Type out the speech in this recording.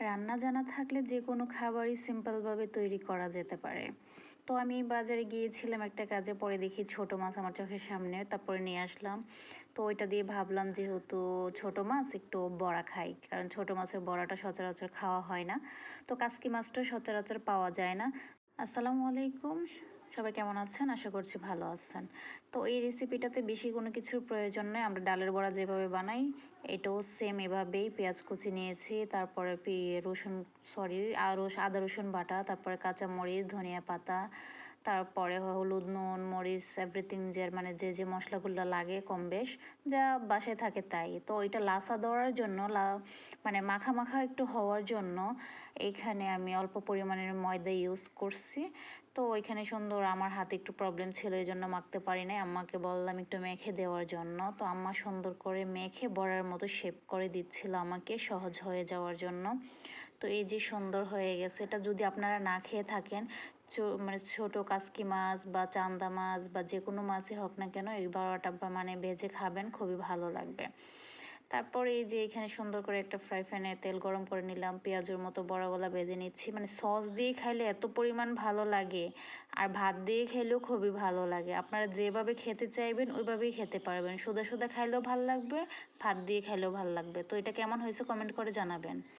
রান্না জানা থাকলে যে কোনো খাবারই সিম্পলভাবে তৈরি করা যেতে পারে। তো আমি বাজারে গিয়েছিলাম একটা কাজে, পরে দেখি ছোট মাছ আমার চোখের সামনে, তারপরে নিয়ে আসলাম। তো ওইটা দিয়ে ভাবলাম যেহেতু ছোট মাছ, একটু বড়া খাই, কারণ ছোট মাছের বড়াটা সচরাচর খাওয়া হয় না। তো কাসকি মাছটাও সচরাচর পাওয়া যায় না। আসসালামু আলাইকুম, সবাই কেমন আছেন? আশা করছি ভালো আছেন। তো এই রেসিপিটাতে বেশি কোনো কিছুর প্রয়োজন নেই আমরা ডালের বড়া যেভাবে বানাই এটাও সেম এভাবেই পেঁয়াজ কুচি নিয়েছি, তারপরে রসুন সরি আর আদা, রসুন বাটা, তারপরে কাঁচা মরিচ, ধনিয়া পাতা, তারপরে হলুদ, নুন, মরিচ এভরিথিং যে মানে যে যে মশলাগুলো লাগে কম বেশ, যা বাসায় থাকে তাই। তো এটা লাসা দেওয়ার জন্য মানে মাখা মাখা একটু হওয়ার জন্য এখানে আমি অল্প পরিমাণের ময়দা ইউজ করছি। তো ওইখানে সুন্দর আমার হাতে একটু প্রবলেম ছিল এই জন্য মাখতে পারি নাই। আম্মাকে বললাম একটু মেখে দেওয়ার জন্য। তো আম্মা সুন্দর করে মেখে বড়ার মতো শেপ করে দিচ্ছিল আমাকে সহজ হয়ে যাওয়ার জন্য। তো এই যে সুন্দর হয়ে গেছে, এটা যদি আপনারা না খেয়ে থাকেন মানে ছোট কাসকি মাছ বা চান্দা মাছ বা যে কোনো মাছই হোক না কেন, এই বারোটা মানে ভেজে খাবেন, খুবই ভালো লাগবে। তারপর এই যে এখানে সুন্দর করে একটা ফ্রাই প্যানে তেল গরম করে নিলাম, পেঁয়াজের মতো বড়াগলা বেঁধে নিচ্ছি। মানে সস দিয়ে খাইলে এত পরিমাণ ভালো লাগে আর ভাত দিয়ে খেলেও খুবই ভালো লাগে। আপনারা যেভাবে খেতে চাইবেন ওইভাবেই খেতে পারবেন। সোদা সোদা খাইলেও ভালো লাগবে, ভাত দিয়ে খাইলেও ভালো লাগবে। তো এটা কেমন হয়েছে কমেন্ট করে জানাবেন।